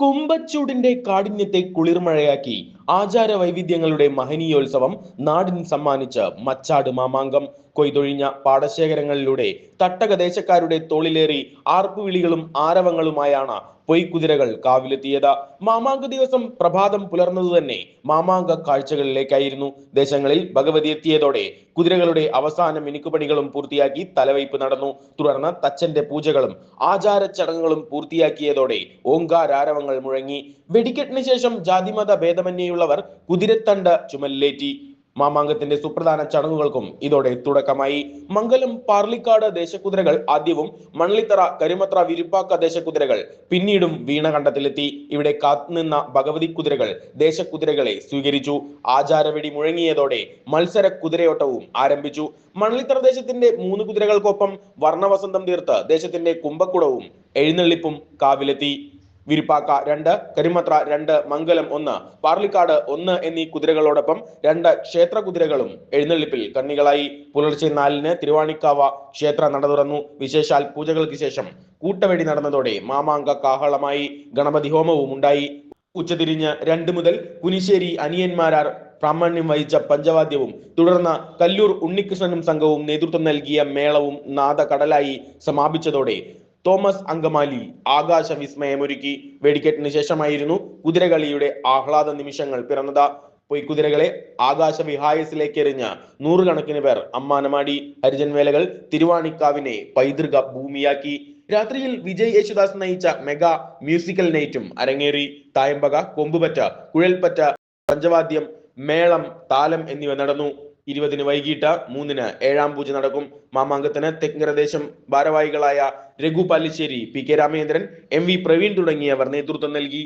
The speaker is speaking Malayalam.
കുമ്പച്ചൂടിന്റെ കാഠിന്യത്തെ കുളിർമഴയാക്കി. ആചാര വൈവിധ്യങ്ങളുടെ മഹനീയോത്സവം നാടിന് സമ്മാനിച്ച് മച്ചാട് മാമാങ്കം. കൊയ്തൊഴിഞ്ഞ പാടശേഖരങ്ങളിലൂടെ തട്ടകദേശക്കാരുടെ തോളിലേറി ആർപ്പുവിളികളും ആരവങ്ങളുമായാണ് പൊയ്ക്കുതിരകൾ കാവിലെത്തിയത്. മാമാങ്ക ദിവസം പ്രഭാതം പുലർന്നത് തന്നെ മാമാങ്ക കാഴ്ചകളിലേക്കായിരുന്നു. ദേശങ്ങളിൽ ഭഗവതി എത്തിയതോടെ കുതിരകളുടെ അവസാന മിനുക്കുപണികളും പൂർത്തിയാക്കി തലവയ്പ് നടന്നു. തുടർന്ന് തച്ചന്റെ പൂജകളും ആചാര ചടങ്ങുകളും പൂർത്തിയാക്കിയതോടെ ഓങ്കാരാരവങ്ങൾ മുഴങ്ങി. വെടിക്കെട്ടിന് ശേഷം ജാതിമത ഭേദമന്യേയുള്ളവർ കുതിരത്തണ്ട് ചുമലിലേറ്റി. മാമാങ്കത്തിന്റെ സുപ്രധാന ചടങ്ങുകൾക്കും ഇതോടെ തുടക്കമായി. മംഗലം പാർലിക്കാട് ദേശക്കുതിരകൾ ആദ്യവും മണലിത്തറ കരിമത്ര വിരുപ്പാക്ക ദേശക്കുതിരകൾ പിന്നീടും വീണകണ്ഠത്തിലെത്തി. ഇവിടെ കാത്തുനിന്ന ഭഗവതി കുതിരകൾ ദേശക്കുതിരകളെ സ്വീകരിച്ചു. ആചാരവെടി മുഴങ്ങിയതോടെ മത്സര കുതിരയോട്ടവും ആരംഭിച്ചു. മണലിത്തറ ദേശത്തിന്റെ മൂന്ന് കുതിരകൾക്കൊപ്പം വർണവസന്തം തീർത്ത് ദേശത്തിന്റെ കുംഭക്കുടവും എഴുന്നള്ളിപ്പും കാവിലെത്തി. വിരിപ്പാക്ക രണ്ട് കരിമത്ര രണ്ട് മംഗലം ഒന്ന് പാർലിക്കാട് ഒന്ന് എന്നീ കുതിരകളോടൊപ്പം രണ്ട് ക്ഷേത്ര കുതിരകളും എഴുന്നള്ളിപ്പിൽ കണ്ണികളായി. പുലർച്ചെ നാലിന് തിരുവാണിക്കാവ ക്ഷേത്ര നട തുറന്നു. വിശേഷാൽ പൂജകൾക്ക് ശേഷം കൂട്ടവെടി നടന്നതോടെ മാമാങ്ക കാഹളമായി. ഗണപതി ഹോമവും ഉണ്ടായി. ഉച്ചതിരിഞ്ഞ് രണ്ട് മുതൽ കുനിശ്ശേരി അനിയന്മാരാർ പ്രാമാണ്യം വഹിച്ച പഞ്ചവാദ്യവും തുടർന്ന് കല്ലൂർ ഉണ്ണികൃഷ്ണനും സംഘവും നേതൃത്വം നൽകിയ മേളവും നാദകടലായി സമാപിച്ചതോടെ തോമസ് അങ്കമാലി ആകാശ വിസ്മയമൊരുക്കി വെടിക്കെട്ടിന് ശേഷമായിരുന്നു കുതിരകളിയുടെ ആഹ്ലാദ നിമിഷങ്ങൾ പിറന്നത്. പൊയ്ക്കുതിരകളെ ആകാശ വിഹായസിലേക്ക് എറിഞ്ഞ നൂറുകണക്കിന് പേർ അമ്മാനമാടി ഹരിജൻ വേലകൾ തിരുവാണിക്കാവിനെ പൈതൃക ഭൂമിയാക്കി. രാത്രിയിൽ വിജയ് യേശുദാസ് നയിച്ച മെഗാ മ്യൂസിക്കൽ നൈറ്റും അരങ്ങേറി. തായമ്പക കൊമ്പുപറ്റ കുഴൽപ്പറ്റ പഞ്ചവാദ്യം മേളം താലം എന്നിവ നടന്നു. ഇരുപതിന് വൈകിട്ട് മൂന്നിന് ഏഴാം പൂജ നടക്കും. മാമാങ്കത്തിന് തെക്കരദേശം ഭാരവാഹികളായ Raghu Palissery P K Ramendran M V Praveen തുടങ്ങിയവർ നേതൃത്വം നൽകി.